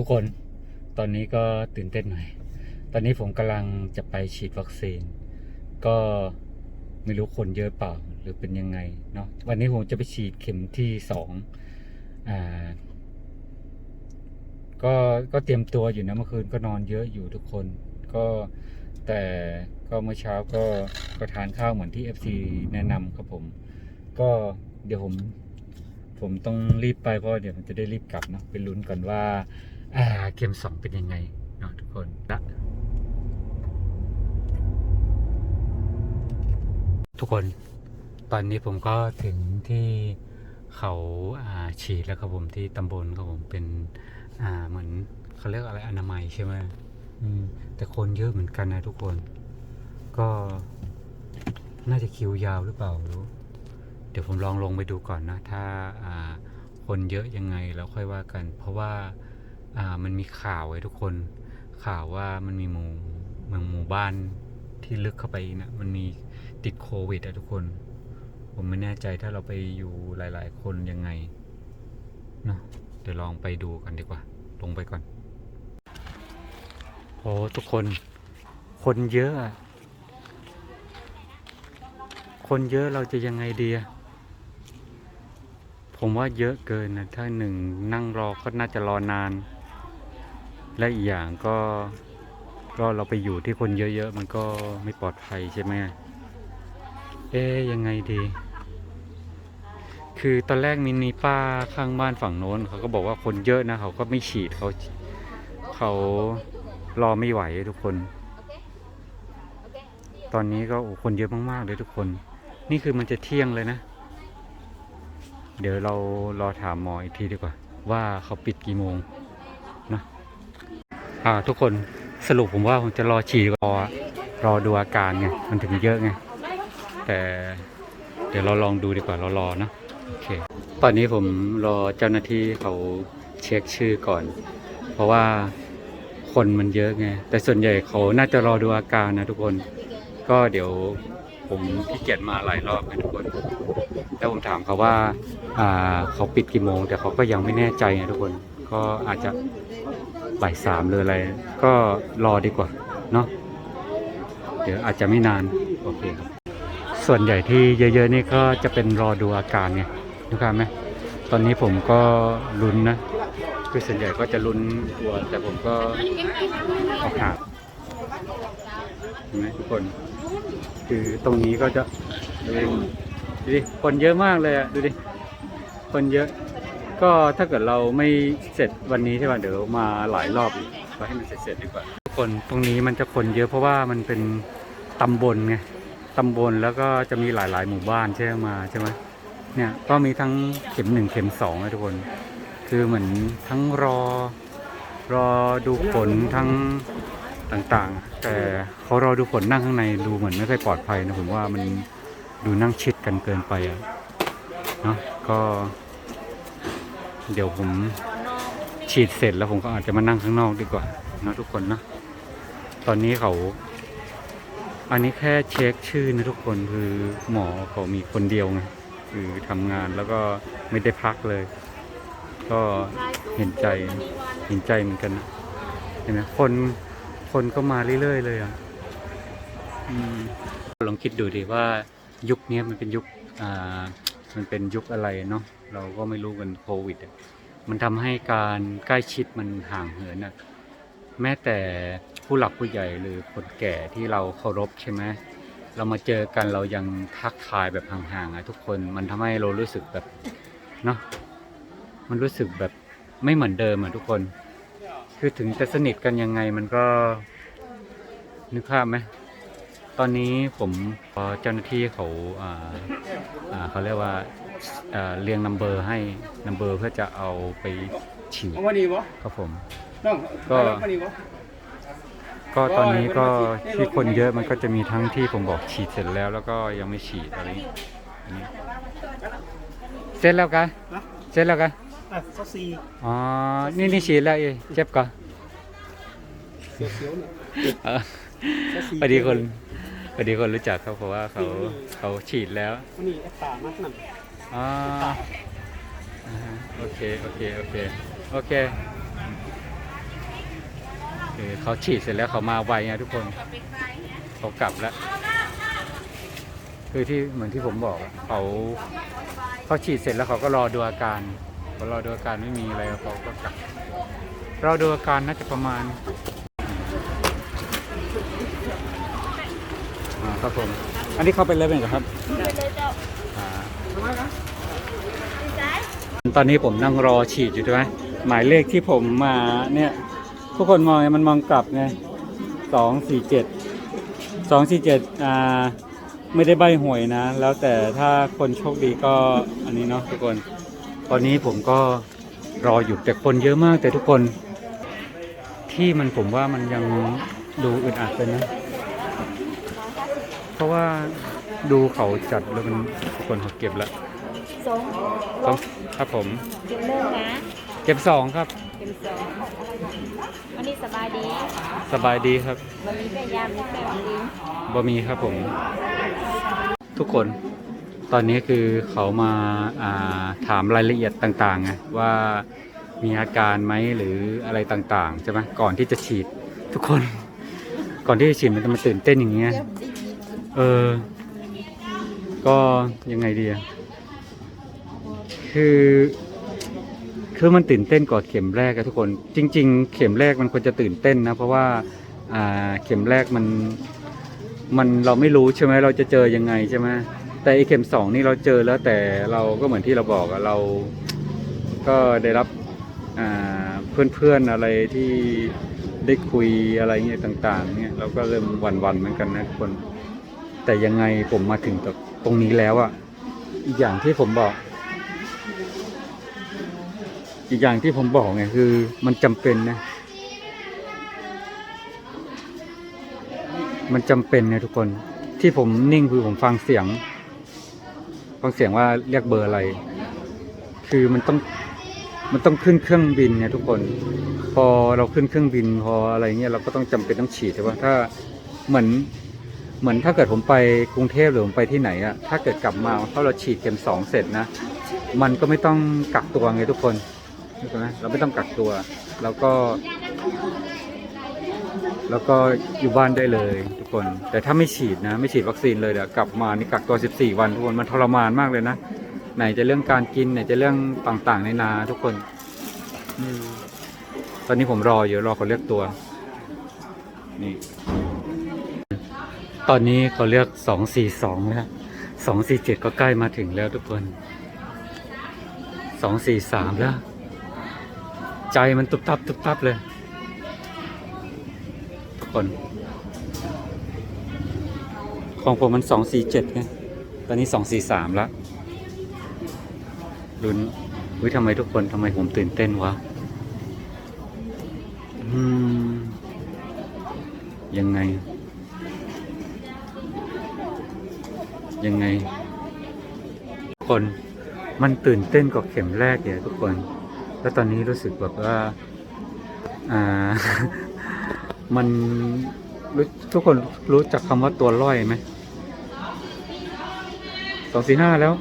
ทุกคนตอนนี้ก็ตื่นเต้นหน่อย ตอนนี้ผมกำลังจะไปฉีดวัคซีน ก็ไม่รู้คนเยอะเปล่าหรือเป็นยังไงเนาะวันนี้ผมจะไปฉีดเข็มที่สองอ่าก็ก็เตรียมตัวอยู่นะเมื่อคืนก็นอนเยอะอยู่ทุกคน ก็แต่ก็เมื่อเช้าก็ก็ทานข้าวเหมือนที่ FC แนะนำครับผม ก็เดี๋ยวผม ผมต้องรีบไปเพราะเดี๋ยวผมจะได้รีบกลับเนาะไปลุ้นก่อนว่า อ่าเกมสองเป็นยังไงเนาะทุกคนละทุกคนตอนนี้ผมก็ถึงที่เขาอ่าฉีดแล้วครับผมที่ตำบลครับผมเป็นอ่าเหมือนเขาเรียกอะไรอนามัยใช่ไหมอืมแต่คนเยอะเหมือนกันนะทุกคน ก็น่าจะคิวยาวหรือเปล่าไม่รู้ เดี๋ยวผมลองลงไปดูก่อนนะ ถ้าอ่าคนเยอะยังไงแล้วค่อยว่ากัน เพราะว่า อ่ามันมีข่าวไว้ทุกคน ข่าวว่ามันมีหมู่เมืองหมู่บ้านที่ลึกเข้าไปนะมันมีติดโควิดอะทุกคน ผมไม่แน่ใจถ้าเราไปอยู่หลาย ๆ คนยังไงเนาะเดี๋ยวลองไปดูกันดีกว่า ลงไปก่อนโอ้ทุกคน คนเยอะอะคนเยอะเราจะยังไงดีอะผมว่าเยอะเกินนะถ้าหนึ่งนั่งรอก็น่าจะรอนาน และอีกอย่างก็ก็เราไปอยู่ที่คนเยอะๆ มันก็ไม่ปลอดภัยใช่ไหมเอ๊ยยังไงดี คือตอนแรกมีนีป้าข้างบ้านฝั่งโน้นเขาก็บอกว่าคนเยอะนะเขาก็ไม่ฉีดเขาเขารอไม่ไหวทุกคน ตอนนี้ก็คนเยอะมากๆเลยทุกคน นี่คือมันจะเที่ยงเลยนะ เดี๋ยวเรารอถามหมออีกทีดีกว่า ว่าเขาปิดกี่โมง อ่าทุกคนสรุปผมว่าผมจะรอฉีดรอรอดูอาการไงมันถึงเยอะไงแต่เดี๋ยวเราลองดูดีกว่าเรารอเนะโอเคตอนนี้ผมรอเจ้าหน้าที่เขาเช็คชื่อก่อน เพราะว่าคนมันเยอะไงแต่ส่วนใหญ่เขาน่าจะรอดูอาการนะทุกคนก็เดี๋ยวผมขี้เกียจมาหลายรอบนะทุกคน แล้วผมถามเขาว่าอ่าเขาปิดกี่โมง แต่เขาก็ยังไม่แน่ใจนะทุกคน ก็อาจจะ บ่ายสามหรืออะไร ก็รอดีกว่าเนาะเดี๋ยวอาจจะไม่นาน โอเคครับ ส่วนใหญ่ที่เยอะๆนี่ก็จะเป็นรอดูอาการไงนะครับไหมตอนนี้ผมก็ลุ้นนะ คือส่วนใหญ่ก็จะลุ้นกลัวแต่ผมก็ออกหาเห็นไหมทุกคน คือตรงนี้ก็จะดูดิดูดิคนเยอะมากเลยอะดูดิคนเยอะ ก็ถ้าเกิดเราไม่เสร็จวันนี้ใช่ป่ะเดี๋ยวมาหลายรอบอีกให้มันเสร็จๆดีกว่าทุกคนตรงนี้มันจะคนเยอะเพราะว่ามันเป็นตำบลไงตำบลแล้วก็จะมีหลาย ๆ หมู่บ้านใช่มมาใช่ไหมเนี่ยก็มีทั้งเข็มหนึ่งเข็มสองนะทุกคน คือเหมือนทั้งรอรอดูผลทั้งต่างๆ แต่เขารอดูผลนั่งข้างในดูเหมือนไม่ค่อยปลอดภัยนะผมว่ามันดูนั่งชิดกันเกินไปอะเนาะก็ เดี๋ยวผมฉีดเสร็จแล้วผมก็อาจจะมานั่งข้างนอกดีกว่านะทุกคนเนาะตอนนี้เขา อันนี้แค่เช็คชื่อนะทุกคนคือหมอเขามีคนเดียวไงคือทำงานแล้วก็ไม่ได้พักเลย ก็เห็นใจเห็นใจเหมือนกันนะเห็นไหมคนคนก็มาเรื่อยๆเลยอะอลองคิดดูดิว่ายุคนี้มันเป็นยุคอ่า มันเป็นยุคอะไรเนาะเราก็ไม่รู้กันโควิดมันทำให้การใกล้ชิดมันห่างเหินอะแม้แต่ผู้หลักผู้ใหญ่หรือคนแก่ที่เราเคารพใช่ไหมเรามาเจอกันเรายังทักทายแบบห่างๆอะทุกคนมันทำให้เรารู้สึกแบบเนาะมันรู้สึกแบบไม่เหมือนเดิมอะทุกคน คือถึงจะสนิทกันยังไงมันก็นึกภาพไหม ตอนนี้ผมพอเจ้าหน้าที่เขาอ่าอ่าเขาเรียกว่าอ่าเรียงนัมเบอร์ให้นัมเบอร์เพื่อจะเอาไปฉีดเอามาดีบ่ครับผมน้องก็เอามาดีบ่ก็ตอนนี้ก็ที่คนเยอะมันก็จะมีทั้งที่ผมบอกฉีดเสร็จแล้ว แล้วก็ยังไม่ฉีดอะไรอย่างนี้อันนี้เสร็จแล้วกะเสร็จแล้วกะอะซอสซีอ๋อ นี่นี่ฉีดแล้วเอ้ยเจ็บกะเขียวๆเนี่ยเออซอสซีพอดีคน พอดีคนรู้จักเขาเพราะว่าเขาเขาฉีดแล้ววันนี้แอปป่ามากนั่นอ๋ออ่าฮะโอเคโอเคโอเคโอเคเขาฉีดเสร็จแล้วเขามาไวไงทุกคนเขากลับแล้ว คือที่เหมือนที่ผมบอกอะเขาเขาฉีดเสร็จแล้วเขาก็รอดูอาการพอรอดูอาการไม่มีอะไรเขาก็กลับรอดูอาการน่าจะประมาณอ่า ครับผม อันนี้เข้าไปเลยเป็นหรอครับตอนนี้ผมนั่งรอฉีดอยู่ใช่ไหมหมายเลขที่ผมมาเนี่ยทุกคนมองไงมันมองกลับไงสองสี่เจ็ดสองสี่เจ็ดอ่าไม่ได้ใบหวยนะ แล้วแต่ถ้าคนโชคดีก็อันนี้เนาะทุกคน ตอนนี้ผมก็รออยู่แต่คนเยอะมากแต่ทุกคนที่มันผมว่ามันยังดูอึดอัดเลยนะ เพราะว่าดูเขาจัดแล้วมันทุกคนเขาเก็บแล้วสองต้องครับผมเก็บเริ่มนะเก็บสองครับเก็บสองวันนี้สบายดี สบายดีครับวันนี้แม่ยามมีแป้งดีบะมีครับผม ทุกคนตอนนี้คือเขามาอ่าถามรายละเอียดต่างๆไงว่ามีอาการไหมหรืออะไรต่างๆใช่ไหมก่อนที่จะฉีดทุกคน ก่อนที่จะฉีดมันจะมาตื่นเต้นอย่างเงี้ย เออ ก็ยังไงดีอะคือคือมันตื่นเต้นกว่าเข็มแรกอะทุกคน จริง ๆ เข็มแรกมันควรจะตื่นเต้นนะ เพราะว่าอ่าเข็มแรกมันมันเราไม่รู้ใช่ไหมเราจะเจอยังไงใช่ไหมแต่ไอเข็มสองนี่เราเจอแล้วแต่เราก็เหมือนที่เราบอกอะเราก็ได้รับอ่าเพื่อนๆอะไรที่ได้คุยอะไรเงี้ยต่าง ๆ เนี่ยเราก็เริ่มหวั่นๆเหมือนกันนะทุกคน แต่ยังไงผมมาถึงตรงนี้แล้วอะอีกอย่างที่ผมบอก อีกอย่างที่ผมบอกไงคือมันจำเป็นนะ มันจำเป็นนะทุกคนที่ผมนิ่งคือผมฟังเสียง ฟังเสียงว่าเรียกเบอร์อะไร คือมันต้องมันต้องขึ้นเครื่องบินเนี่ยทุกคน พอเราขึ้นเครื่องบินพออะไรเงี้ยเราก็ต้องจำเป็นต้องฉีดใช่ปะถ้าเหมือน เหมือนถ้าเกิดผมไปกรุงเทพหรือผมไปที่ไหนอะถ้าเกิดกลับมาเพราะเราฉีดเข็มสองเสร็จนะ มันก็ไม่ต้องกักตัวไงทุกคนเข้าใจไหมเราไม่ต้องกักตัว แล้วก็ แล้วก็อยู่บ้านได้เลยทุกคน แต่ถ้าไม่ฉีดนะ ไม่ฉีดวัคซีนเลยเดี๋ยวกลับมานี่กักตัว 14 วันทุกคนมันทรมานมากเลยนะไหนจะเรื่องการกินไหนจะเรื่องต่างๆ ในนาทุกคนอตอนนี้ผมรออยู่รอเขาเรียกตัว นี่ ตอนนี้เขาเรียก242แล้ว247ก็ใกล้มาถึงแล้วทุกคน243แล้ว ใจมันตุบตับตุบตับเลย ทุกคน ของผมมันสองสี่เจ็ดไงตอนนี้สองสี่สามแล้วลุ้นวิทำไมทุกคนทำไมผมตื่นเต้นวะยังไง ยังไง ทุกคนมันตื่นเต้นกว่าเข็มแรกเนี่ยทุกคน แล้วตอนนี้รู้สึกแบบว่าอ่า มันทุกคนรู้จักคำว่าตัวร้อยไหมสองสี่ห้าแล้ว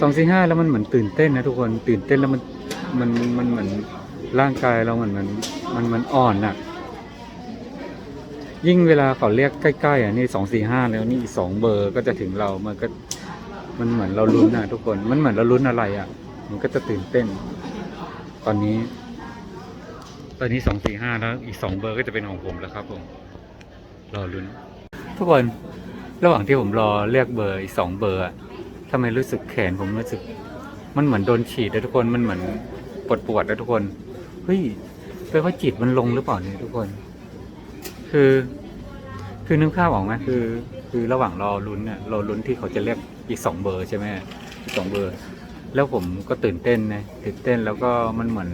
สองสี่ห้าแล้วมันเหมือนตื่นเต้นนะทุกคนตื่นเต้นแล้วมันมันมันเหมือนร่างกายเราเหมือนมันมันมันอ่อนอะ ยิ่งเวลาเขาเรียกใกล้ๆอะนี่สองสี่ห้าแล้วนี่อีกสองเบอร์ก็จะถึงเรามันก็มันเหมือนเราลุ้นอะทุกคนมันเหมือนเราลุ้นอะไรอะ มันก็จะตื่นเต้น ตอนนี้ ตอนนี้สองสี่ห้าแล้วอีกสองเบอร์ก็จะเป็นของผมแล้วครับผมรอลุ้น ทุกคนระหว่างที่ผมรอเรียกเบอร์อีกสองเบอร์อะทำไมรู้สึกแขนผมรู้สึก มันเหมือนโดนฉีดนะทุกคนมันเหมือนปวดปวดๆนะทุกคนเฮ้ยแปลว่าจิตมันลงหรือเปล่าเนี่ยทุกคน คือ คือนึกภาพออกไหมคือ คือระหว่างรอลุ้นเนี่ยรอลุ้นที่เขาจะเรียกอีกสองเบอร์ใช่ไหมอีกสองเบอร์ แล้วผมก็ตื่นเต้นนะตื่นเต้นแล้วก็มันเหมือน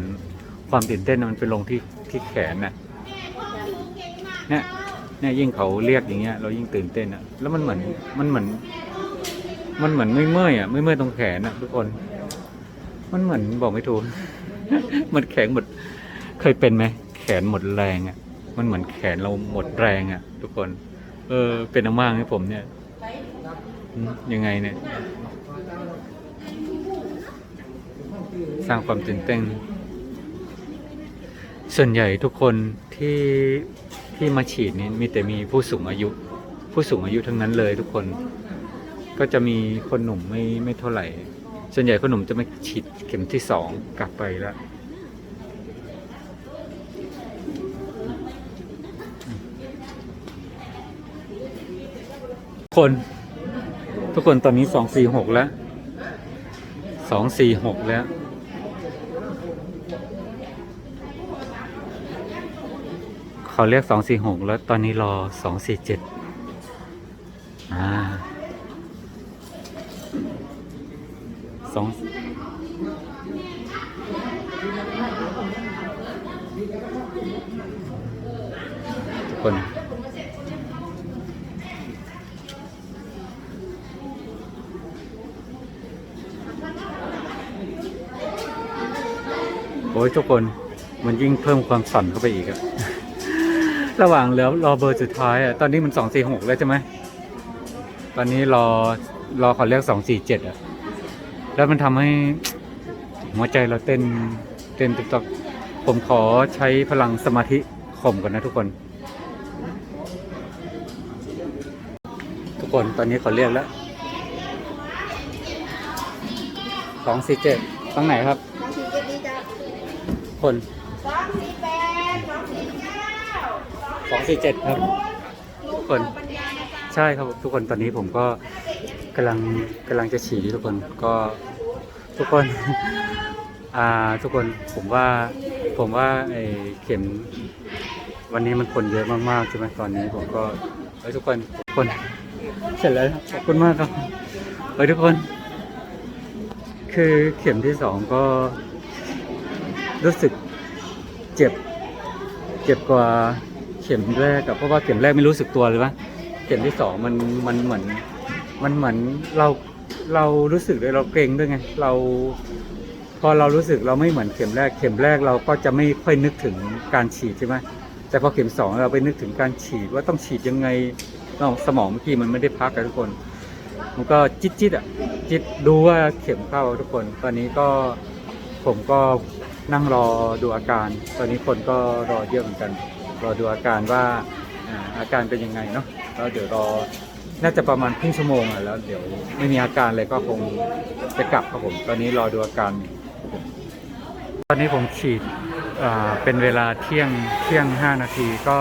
ความตื่นเต้นมันไปลงที่ที่แขนน่ะเนี่ยเนี่ยยิ่งเขาเรียกอย่างเงี้ย เรายิ่งตื่นเต้นอะ แล้วมันเหมือนมันเหมือน มันเหมือนไม่เมื่อยอะไม่เมื่อยตรงแขนอะทุกคน มันเหมือนบอกไม่ถูกมันแข็งหมด เคยเป็นไหมแขนหมดแรงอะ มันเหมือนแขนเราหมดแรงอะ ทุกคน เออ เป็นอาม่าให้ผมเนี่ยยังไงเนี่ย สร้างความตื่นเต้น ส่วนใหญ่ทุกคนที่ที่มาฉีดนี่มีแต่มีผู้สูงอายุ ผู้สูงอายุทั้งนั้นเลยทุกคน ก็จะมีคนหนุ่มไม่ไม่เท่าไหร่ ส่วนใหญ่คนหนุ่มจะไม่ฉีดเข็มที่สองกลับไปแล้ว คน ทุกคนตอนนี้สองสี่หกแล้วสองสี่หกแล้ว เขาเรียกสองสี่หกแล้วตอนนี้รอสองสี่เจ็ดอ่าสองทุกคน โอ้ยทุกคนมันยิ่งเพิ่มความสั่นเข้าไปอีกอะระหว่างแล้วรอเบอร์สุดท้ายอะตอนนี้มันสองสี่หกแล้วใช่ไหมตอนนี้รอรอขาเรียกสองสี่เจ็ดอะแล้วมันทำให้หัวใจเราเต้นเต้นตุกตกผมขอใช้พลังสมาธิข่มก่อนนะทุกคน ทุกคนตอนนี้ขาเรียกแล้วสองสี่เจ็ดตั้งไหนครับ น้องทีเจ็ดดีจ้ะ คนสองสี่แปดสองสี่เก้าสองสี่เจ็ดครับ ทุกคน ใช่ครับทุกคนตอนนี้ผมก็กำลังกำลังจะฉีดทุกคนก็ทุกคนอ่าทุกคนผมว่าผมว่าไอ้เข็ม วันนี้มันคนเยอะมากๆใช่ไหมตอนนี้ผมก็เฮ้ยทุกคนทุกคนเสร็จแล้วขอบคุณมากครับเฮ้ยทุกคน คือเข็มที่สองก็ รู้สึกเจ็บ เจ็บกว่าเข็มแรกอะเพราะว่าเข็มแรกไม่รู้สึกตัวเลยว่าเข็มที่สองมันมันเหมือนมันเหมือนเราเรารู้สึกด้วยเราเกรงด้วยไงเราพอเรารู้สึกเราไม่เหมือนเข็มแรก เข็มแรกเราก็จะไม่ค่อยนึกถึงการฉีดใช่ไหมแต่พอเข็มสองเราไปนึกถึงการฉีดว่าต้องฉีดยังไงสมองเมื่อกี้มันไม่ได้พักกันทุกคน มันก็จิตจิตอะจิตดูว่าเข็มเข้าทุกคน ตอนนี้ก็ผมก็ นั่งรอดูอาการ ตอนนี้คนก็รอเยอะเหมือนกัน รอดูอาการว่าอาการเป็นยังไงเนาะแล้วเดี๋ยวรอน่าจะประมาณครึ่งชั่วโมงอะแล้วเดี๋ยวไม่มีอาการเลยก็คงจะกลับครับผม ตอนนี้รอดูอาการ ตอนนี้ผมฉีดเป็นเวลาเที่ยงเที่ยงห้านาทีก็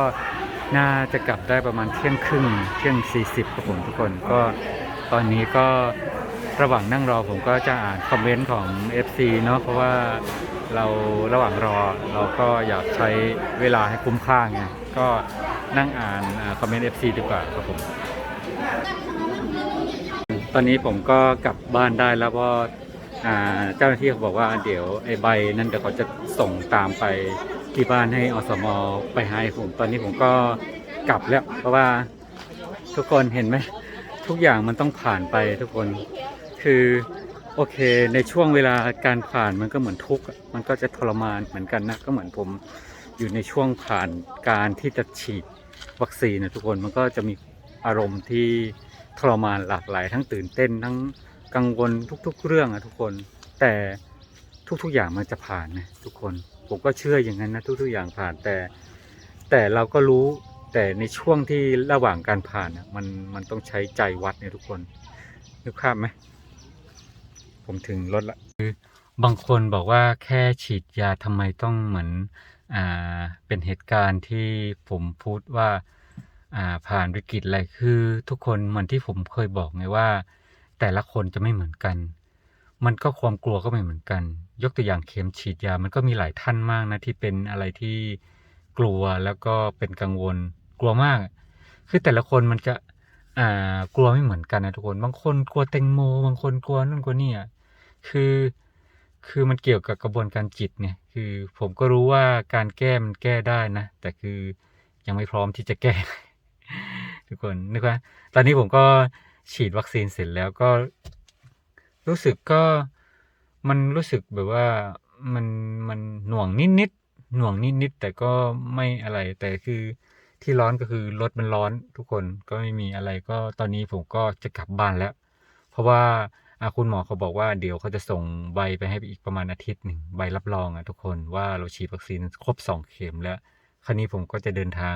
น่าจะกลับได้ประมาณเที่ยงครึ่งเที่ยงสี่สิบครับผมทุกคนก็ตอนนี้ก็ระหว่างนั่งรอผมก็จะอ่านคอมเมนต์ของ FC เนาะเพราะว่า เราระหว่างรอเราก็อยากใช้เวลาให้คุ้มค่าไงก็นั่งอ่านคอมเมนต์ FC ดีกว่าครับผม ตอนนี้ผมก็กลับบ้านได้แล้วเพราะเจ้าหน้าที่เขาบอกว่าเดี๋ยวไอ้ใบนั่นเดี๋ยวเขาจะส่งตามไปที่บ้านให้อสมอไปให้ผม ตอนนี้ผมก็กลับแล้ว เพราะว่าทุกคนเห็นไหมทุกอย่างมันต้องผ่านไปทุกคนคือ โอเค ในช่วงเวลาการผ่านมันก็เหมือนทุกข์มันก็จะทรมานเหมือนกันนะ ก็เหมือนผมอยู่ในช่วงผ่านการที่จะฉีดวัคซีนนะทุกคนมันก็จะมีอารมณ์ที่ทรมานหลากหลายทั้งตื่นเต้นทั้งกังวลทุก ๆ เรื่องอะทุกคน แต่ทุกๆอย่างมันจะผ่านนะทุกคนผมก็เชื่ออย่างนั้นนะทุกๆอย่างผ่านแต่ แต่เราก็รู้แต่ในช่วงที่ระหว่างการผ่านอะมันมันต้องใช้ใจวัดเนี่ยทุกคนนึกภาพไหม ผมถึงรถละคือบางคนบอกว่าแค่ฉีดยาทำไมต้องเหมือนอ่าเป็นเหตุการณ์ที่ผมพูดว่าอ่าผ่านวิกฤตอะไรคือทุกคนเหมือนที่ผมเคยบอกไงว่า แต่ละคนจะไม่เหมือนกัน มันก็ความกลัวก็ไม่เหมือนกัน ยกตัวอย่างเข็มฉีดยามันก็มีหลายท่านมากนะที่เป็นอะไรที่กลัวแล้วก็เป็นกังวลกลัวมาก คือแต่ละคนมันจะอ่ากลัวไม่เหมือนกันนะทุกคน บางคนกลัวแตงโม บางคนกลัวนั่นกลัวนี่อะ คือ คือมันเกี่ยวกับกระบวนการจิตเนี่ยคือผมก็รู้ว่าการแก้มันแก้ได้นะ แต่คือยังไม่พร้อมที่จะแก้ ทุกคนนึกว่าตอนนี้ผมก็ฉีดวัคซีนเสร็จแล้วก็ รู้สึกก็มันรู้สึกแบบว่ามันมันหน่วงนิดนิดหน่วงนิดนิดแต่ก็ไม่อะไร แต่คือที่ร้อนก็คือรถมันร้อนทุกคนก็ไม่มีอะไรก็ตอนนี้ผมก็จะกลับบ้านแล้ว เพราะว่า คุณหมอเขาบอกว่าเดี๋ยวเขาจะส่งใบไปให้อีกประมาณอาทิตย์หนึ่งใบรับรองอะทุกคนว่าเราฉีดวัคซีนครบสองเข็มแล้ว คราวนี้ผมก็จะเดินทาง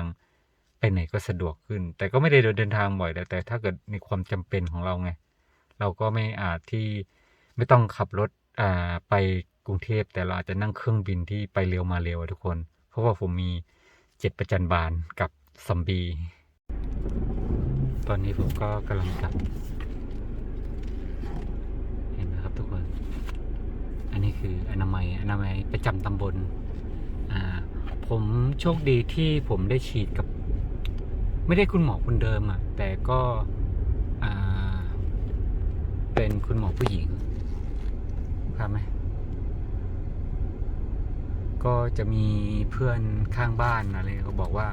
ไปไหนก็สะดวกขึ้น แต่ก็ไม่ได้เดินทางบ่อย แต่ถ้าเกิดมีความจำเป็นของเราไง เราก็ไม่อาจที่ไม่ต้องขับรถอ่าไปกรุงเทพแต่เราอาจจะนั่งเครื่องบินที่ไปเร็วมาเร็วอะทุกคน เพราะว่าผมมีเจ็ดประจันบานกับซอมบี ตอนนี้ผมก็กำลังกลับ เห็นไหมครับ ทุกคน อันนี้คืออนามัยอนามัยประจำตำบล อ่า ผมโชคดีที่ผมได้ฉีดกับ ไม่ได้คุณหมอคนเดิมอะ่ะ แต่ก็อ่าเป็นคุณหมอผู้หญิงครับไหมก็จะมีเพื่อนข้างบ้านอะไรเขาบอกว่า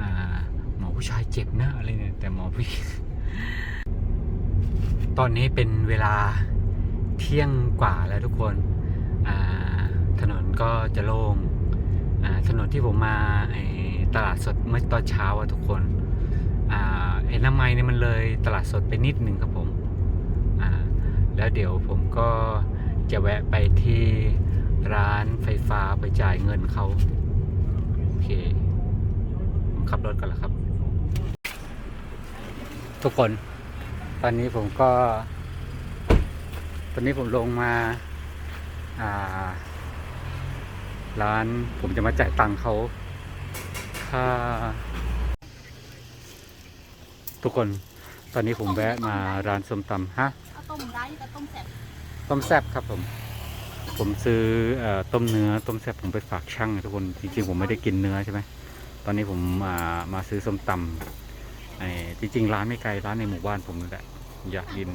อ่า หมอผู้ชายเจ็บนะอะไรเนี่ยแต่หมอผู้หญิงตอนนี้เป็นเวลา เที่ยงกว่าแล้วทุกคนถนนก็จะโล่งอ่าถนนที่ผมมาตลาดสดเมื่อตอนเช้าอะทุกคนอ่าไอ้น้ำไม้เนี่ยมันเลยตลาดสดไปนิดหนึ่งครับผมแล้วเดี๋ยวผมก็จะแวะไปที่ร้านไฟฟ้าไปจ่ายเงินเขาโอเคผมขับรถกันแล้วครับ ทุกคน ตอนนี้ผมก็ ตอนนี้ผมลงมาาร้านผมจะมาจ่ายตังค์เขาค่าทุกคนตอนนี้ผมแวะมาร้านส้มตำฮะข้าต้มไร้กับต้มแซ่บต้มแซ่บครับผม ผมซื้ออต้มเนื้อต้มแซ่บผมไปฝากช่างทุกคนจริงๆผมไม่ได้กินเนื้อใช่ไหมตอนนี้ผมมามาซื้อส้มตำไอ้จริงๆร้านไม่ไกลร้านในหมู่บ้านผมนี่แหละ อยากกิน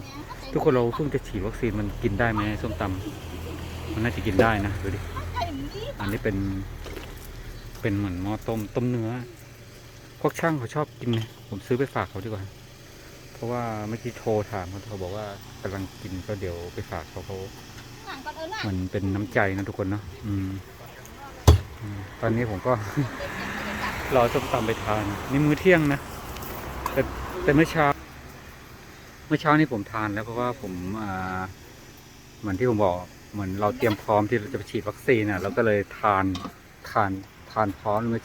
ทุกคนเราเพิ่งจะฉีดวัคซีนมันกินได้ไหมส้มตำมันน่าจะกินได้นะดูดิอันนี้เป็นเป็นเหมือนหม้อต้มต้มเนื้อพวกช่างเขาชอบกินไงผมซื้อไปฝากเขาดีกว่า เพราะว่าเมื่อกี้โทรถามเขาเขาบอกว่ากำลังกินก็เดี๋ยวไปฝากเขาเขาเหนังมันเป็นน้ำใจนะทุกคนเนาะอืมตอนนี้ผมก็ รอส้มตำไปทานนี่มื้อเที่ยงนะแต่แต่เมื่อเช้า มื่อเช้านี้ผมทานแล้วเพราะว่าผมเหมือนที่ผมบอกเหมือนเราเตรียมพร้อมที่เราจะไปฉีดวัคซีนอะเราก็เลยทานทานทานพร้อมเลย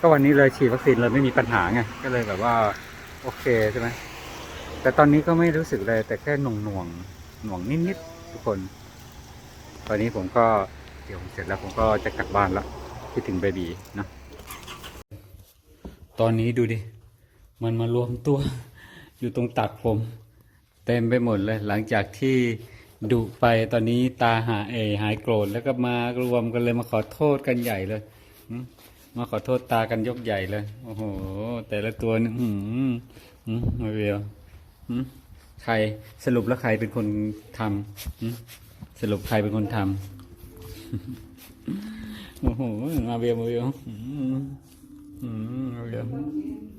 ก็วันนี้เลยฉีดวัคซีนเลยไม่มีปัญหาไงก็เลยแบบว่าโอเคใช่ไหมแต่ตอนนี้ก็ไม่รู้สึกเลยแต่แค่หน่วงหน่วงหน่วงนิดๆทุกคน ตอนนี้ผมก็เดี๋ยวผมเสร็จแล้วผมก็จะกลับบ้านละคิดถึงเบบีนะตอนนี้ดูดิ มันมารวมตัว อยู่ตรงตักผม เต็มไปหมดเลย หลังจากที่ดุไปตอนนี้ตาหาเอหายโกรธแล้วก็มารวมกันเลยมาขอโทษกันใหญ่เลยมาขอโทษตากันยกใหญ่เลย โอ้โห แต่ละตัวนี่หืมมาเรียวใครสรุปแล้วใครเป็นคนทำสรุปใครเป็นคนทำโอ้โหมาเรียวมาเรียวหืมหืมมาเรียว